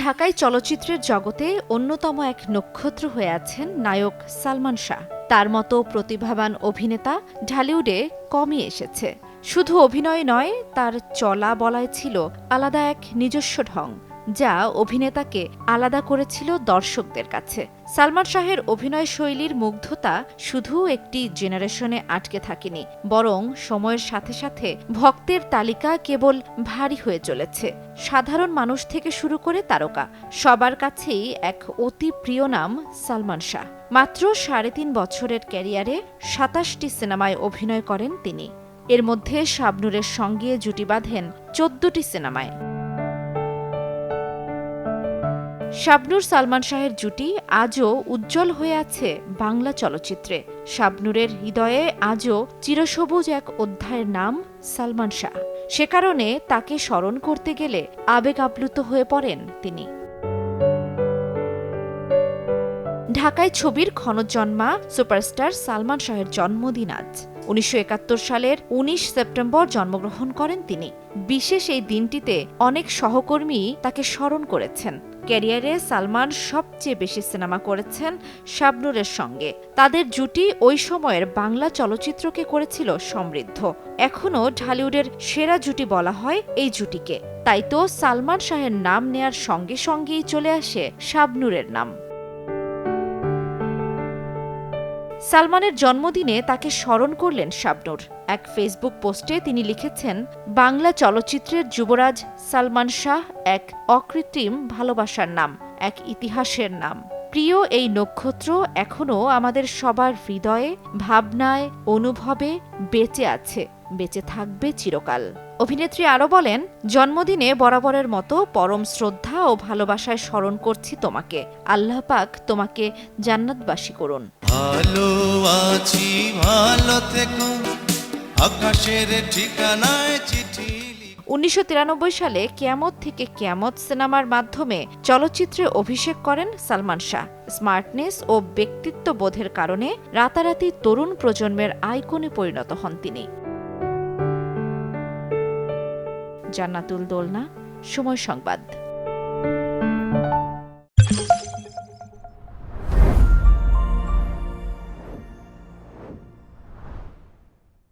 ঢাকায় চলচ্চিত্রের জগতে অন্যতম এক নক্ষত্র হয়ে আছেন নায়ক সালমান শাহ। তার মতো প্রতিভাবান অভিনেতা ঢালিউডে কমই এসেছে। শুধু অভিনয় নয়, তার চলা বলায় ছিল আলাদা এক নিজস্ব ঢং। যা অভিনেতাকে আলাদা করেছিল দর্শকদের কাছে। সালমান শাহের অভিনয় শৈলীর মুগ্ধতা শুধু একটি জেনারেশনে আটকে থাকেনি, বরং সময়ের সাথে সাথে ভক্তের তালিকা কেবল ভারী হয়ে চলেছে। সাধারণ মানুষ থেকে শুরু করে তারকা, সবার কাছেই এক অতি প্রিয় নাম সালমান শাহ। মাত্র সাড়ে তিন বছরের ক্যারিয়ারে সাতাশটি সিনেমায় অভিনয় করেন তিনি। এর মধ্যে শাবনুরের সঙ্গে জুটি বাঁধেন চোদ্দটি সিনেমায়। শাবনুর সালমান শাহের জুটি আজও উজ্জ্বল হয়ে আছে বাংলা চলচ্চিত্রে। শাবনুরের হৃদয়ে আজও চিরসবুজ এক অধ্যায়ের নাম সালমান শাহ। সে কারণে তাকে স্মরণ করতে গেলে আবেগ আপ্লুত হয়ে পড়েন তিনি। ঢাকায় ছবির ক্ষণজন্মা সুপারস্টার সালমান শাহের জন্মদিন আজ। উনিশশো একাত্তর সালের ১৯ সেপ্টেম্বর জন্মগ্রহণ করেন তিনি। বিশেষ এই দিনটিতে অনেক সহকর্মী তাকে স্মরণ করেছেন। ক্যারিয়ারে সালমান সবচেয়ে বেশি সিনেমা করেছেন শাবনুরের সঙ্গে। তাদের জুটি ওই সময়ের বাংলা চলচ্চিত্রকে করেছিল সমৃদ্ধ। এখনও ঢালিউডের সেরা জুটি বলা হয় এই জুটিকে। তাই তো সালমান শাহের নাম নেয়ার সঙ্গে সঙ্গেই চলে আসে শাবনুরের নাম। সালমানের জন্মদিনে তাকে স্মরণ করলেন শাবনুর। এক ফেসবুক পোস্টে তিনি লিখেছেন, বাংলা চলচ্চিত্রের যুবরাজ সালমান শাহ এক অকৃত্রিম ভালোবাসার নাম, এক ইতিহাসের নাম। প্রিয় এই নক্ষত্র এখনও আমাদের সবার হৃদয়ে, ভাবনায়, অনুভবে বেঁচে আছে, বেঁচে থাকবে চিরকাল। অভিনেত্রী আরও বলেন, জন্মদিনে বরাবরের মতো পরম শ্রদ্ধা ও ভালোবাসায় স্মরণ করছি তোমাকে। আল্লাহ পাক তোমাকে জান্নাতবাসী করুন। ভালো আছি, ভালো থেকো। আকাশের ঠিকানায় চিঠি। উনিশশো তিরানব্বই সালে ক্যামত থেকে ক্যামত সিনেমার মাধ্যমে চলচ্চিত্রে অভিষেক করেন সালমান শাহ। স্মার্টনেস ও ব্যক্তিত্ব বোধের কারণে রাতারাতি তরুণ প্রজন্মের আইকনে পরিণত হন তিনি। জান্নাতুল দোলনা, সময় সংবাদ।